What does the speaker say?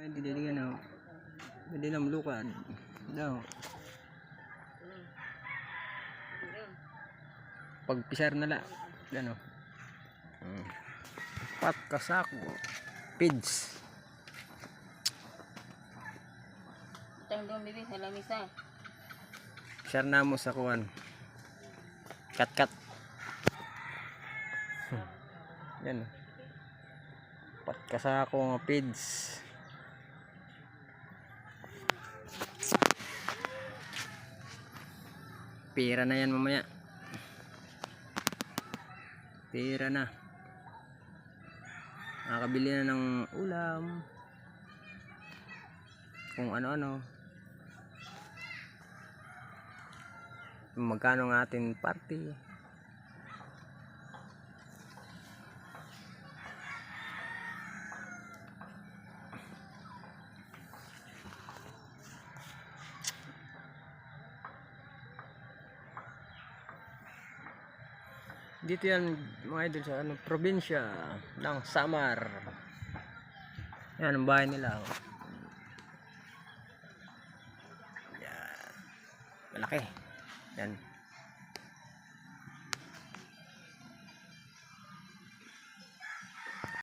Pwede din yan oh. Pwede na mulukad. Daw. Pagpisar na la. Yan oh. Hmm. Pat kasako. Pids. Tang doon bibi sa lamisa. Share na mo sa kuwan. Kat kat. Yan. Pat kasako nga pids. Pira na yan mamaya. Pira na. Nakakabili na ng ulam. Kung ano-ano. Magkano ang ating party. Dito yan mga idol sa ano, probinsya ng Samar. Yan ang bahay nila. oh. Yan. Malaki. Yan.